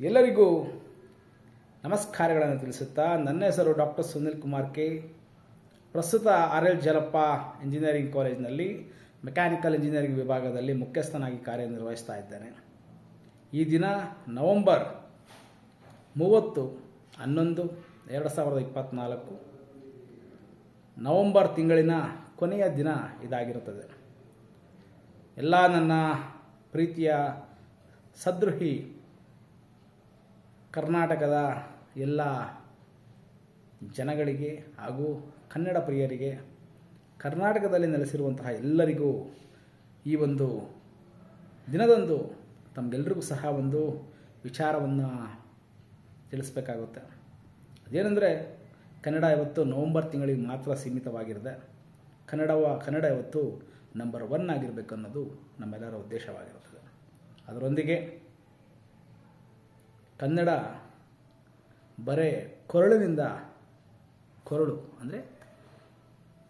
ಎಲ್ಲರಿಗೂ ನಮಸ್ಕಾರಗಳನ್ನು ತಿಳಿಸುತ್ತಾ ನನ್ನ ಹೆಸರು ಡಾಕ್ಟರ್ ಸುನಿಲ್ ಕುಮಾರ್ ಕೆ. ಪ್ರಸ್ತುತ ಆರ್ ಎಲ್ ಜಲಪ್ಪ ಇಂಜಿನಿಯರಿಂಗ್ ಕಾಲೇಜಿನಲ್ಲಿ ಮೆಕ್ಯಾನಿಕಲ್ ಇಂಜಿನಿಯರಿಂಗ್ ವಿಭಾಗದಲ್ಲಿ ಮುಖ್ಯಸ್ಥನಾಗಿ ಕಾರ್ಯನಿರ್ವಹಿಸ್ತಾ ಇದ್ದೇನೆ. ಈ ದಿನ ನವೆಂಬರ್ ಮೂವತ್ತು, ಹನ್ನೊಂದು, ಎರಡು ಸಾವಿರದ ಇಪ್ಪತ್ತ್ನಾಲ್ಕು ನವೆಂಬರ್ ತಿಂಗಳಿನ ಕೊನೆಯ ದಿನ ಇದಾಗಿರುತ್ತದೆ. ಎಲ್ಲ ನನ್ನ ಪ್ರೀತಿಯ ಸದೃಹಿ ಕರ್ನಾಟಕದ ಎಲ್ಲ ಜನಗಳಿಗೆ ಹಾಗೂ ಕನ್ನಡ ಪ್ರಿಯರಿಗೆ ಕರ್ನಾಟಕದಲ್ಲಿ ನೆಲೆಸಿರುವಂತಹ ಎಲ್ಲರಿಗೂ ಈ ಒಂದು ದಿನದಂದು ತಮಗೆಲ್ಲರಿಗೂ ಸಹ ಒಂದು ವಿಚಾರವನ್ನು ತಿಳಿಸ್ಬೇಕಾಗುತ್ತೆ. ಅದೇನೆಂದರೆ ಕನ್ನಡ ಇವತ್ತು ನವಂಬರ್ ತಿಂಗಳಿಗೆ ಮಾತ್ರ ಸೀಮಿತವಾಗಿರದೆ ಕನ್ನಡವ, ಕನ್ನಡ ಇವತ್ತು ನಂಬರ್ ಒನ್ ಆಗಿರಬೇಕು ಅನ್ನೋದು ನಮ್ಮೆಲ್ಲರ ಉದ್ದೇಶವಾಗಿರುತ್ತದೆ. ಅದರೊಂದಿಗೆ ಕನ್ನಡ ಬರೇ ಕೊರಳಿನಿಂದ ಕೊರಳು, ಅಂದರೆ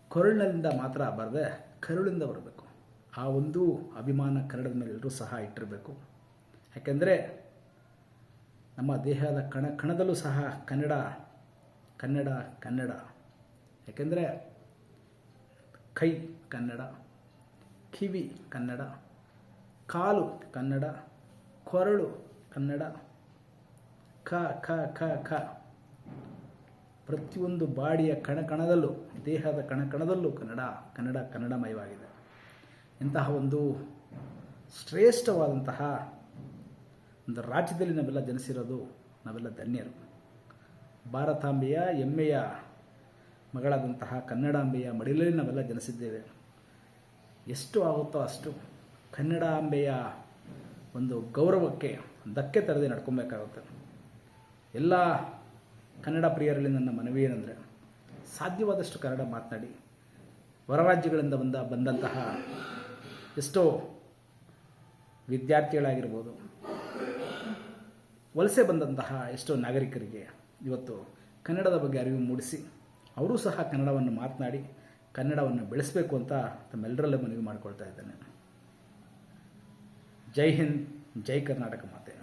ಕೊರಳಿನಿಂದ ಮಾತ್ರ ಬರದೆ ಕರುಳಿಂದ ಬರಬೇಕು. ಆ ಒಂದು ಅಭಿಮಾನ ಕನ್ನಡದ ಮೇಲೆ ಎಲ್ಲರೂ ಸಹ ಇಟ್ಟಿರಬೇಕು. ಯಾಕೆಂದರೆ ನಮ್ಮ ದೇಹದ ಕಣ, ಕಣದಲ್ಲೂ ಸಹ ಕನ್ನಡ ಕನ್ನಡ ಕನ್ನಡ. ಯಾಕೆಂದರೆ ಕೈ ಕನ್ನಡ, ಕಿವಿ ಕನ್ನಡ, ಕಾಲು ಕನ್ನಡ, ಕೊರಳು ಕನ್ನಡ ಕ ಕ ಕ ಖ ಪ್ರತಿಯೊಂದು ಬಾಡಿಯ ಕಣಕಣದಲ್ಲೂ, ದೇಹದ ಕಣಕಣದಲ್ಲೂ ಕನ್ನಡ ಕನ್ನಡ ಕನ್ನಡಮಯವಾಗಿದೆ. ಇಂತಹ ಒಂದು ಶ್ರೇಷ್ಠವಾದಂತಹ ಒಂದು ರಾಜ್ಯದಲ್ಲಿ ನಾವೆಲ್ಲ ಜನಿಸಿರೋದು, ನಾವೆಲ್ಲ ಧನ್ಯರು. ಭಾರತಾಂಬೆಯ ಹೆಮ್ಮೆಯ ಮಗಳಾದಂತಹ ಕನ್ನಡಾಂಬೆಯ ಮಡಿಲಲ್ಲಿ ನಾವೆಲ್ಲ ಜನಿಸಿದ್ದೇವೆ. ಎಷ್ಟು ಆಗುತ್ತೋ ಅಷ್ಟು ಕನ್ನಡಾಂಬೆಯ ಒಂದು ಗೌರವಕ್ಕೆ ಧಕ್ಕೆ ತರದೇ ನಡ್ಕೊಬೇಕಾಗುತ್ತೆ. ಎಲ್ಲ ಕನ್ನಡ ಪ್ರಿಯರಲ್ಲಿ ನನ್ನ ಮನವಿ ಏನಂದರೆ, ಸಾಧ್ಯವಾದಷ್ಟು ಕನ್ನಡ ಮಾತನಾಡಿ. ಹೊರ ರಾಜ್ಯಗಳಿಂದ ಬಂದ, ಬಂದಂತಹ ಎಷ್ಟೋ ವಿದ್ಯಾರ್ಥಿಗಳಾಗಿರ್ಬೋದು, ವಲಸೆ ಬಂದಂತಹ ಎಷ್ಟೋ ನಾಗರಿಕರಿಗೆ ಇವತ್ತು ಕನ್ನಡದ ಬಗ್ಗೆ ಅರಿವು ಮೂಡಿಸಿ, ಅವರೂ ಸಹ ಕನ್ನಡವನ್ನು ಮಾತನಾಡಿ, ಕನ್ನಡವನ್ನು ಬೆಳೆಸಬೇಕು ಅಂತ ತಮ್ಮೆಲ್ಲರಲ್ಲೇ ಮನವಿ ಮಾಡಿಕೊಳ್ತಾ ಇದ್ದೇನೆ. ಜೈ ಹಿಂದ್, ಜೈ ಕರ್ನಾಟಕ ಮಾತೆ.